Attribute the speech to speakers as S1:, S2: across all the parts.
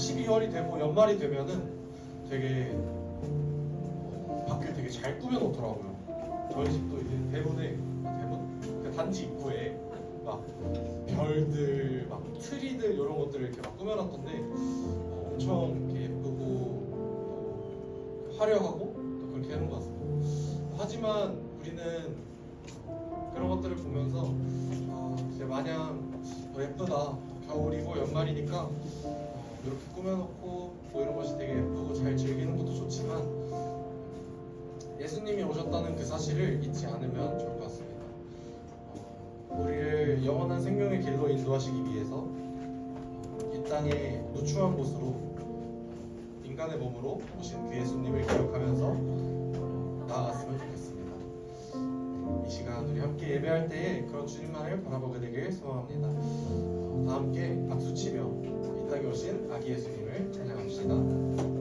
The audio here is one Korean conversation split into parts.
S1: 12월이 되고 연말이 되면은 되게 어, 밖을 되게 잘 꾸며놓더라고요. 저희 집도 이제 대문에 대문 그 단지 입구에 막 별들, 막 트리들 이런 것들을 이렇게 막 꾸며놨던데 어, 엄청 이렇게 예쁘고 어, 화려하고 또 그렇게 해놓은 것 같습니다. 하지만 우리는 그런 것들을 보면서 아, 이제 마냥 더 예쁘다 겨울이고 연말이니까 어, 이렇게 꾸며놓고 뭐 이런 것이 되게 예쁘고 잘 즐기는 것도 좋지만 예수님이 오셨다는 그 사실을 잊지 않으면 좋을 것 같습니다. 어, 우리를 영원한 생명의 길로 인도하시기 위해서 이 땅의 누추한 곳으로 인간의 몸으로 오신 그 예수님을 기억하면 예배할 때에 그런 주님만을 바라보게 되길 소망합니다. 어, 다 함께 박수치며 이 땅에 오신 아기 예수님을 찬양합시다.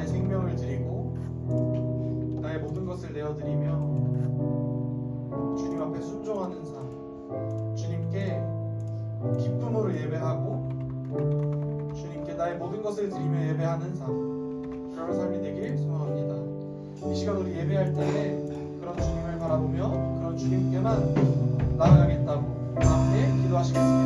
S1: 나의 생명을 드리고 나의 모든 것을 내어드리며 주님 앞에 순종하는 삶, 주님께 기쁨으로 예배하고 주님께 나의 모든 것을 드리며 예배하는 삶, 그런 삶이 되길 소망합니다. 이 시간 우리 예배할 때 그런 주님을 바라보며 그런 주님께만 나아가겠다고 함께 기도하시겠습니다.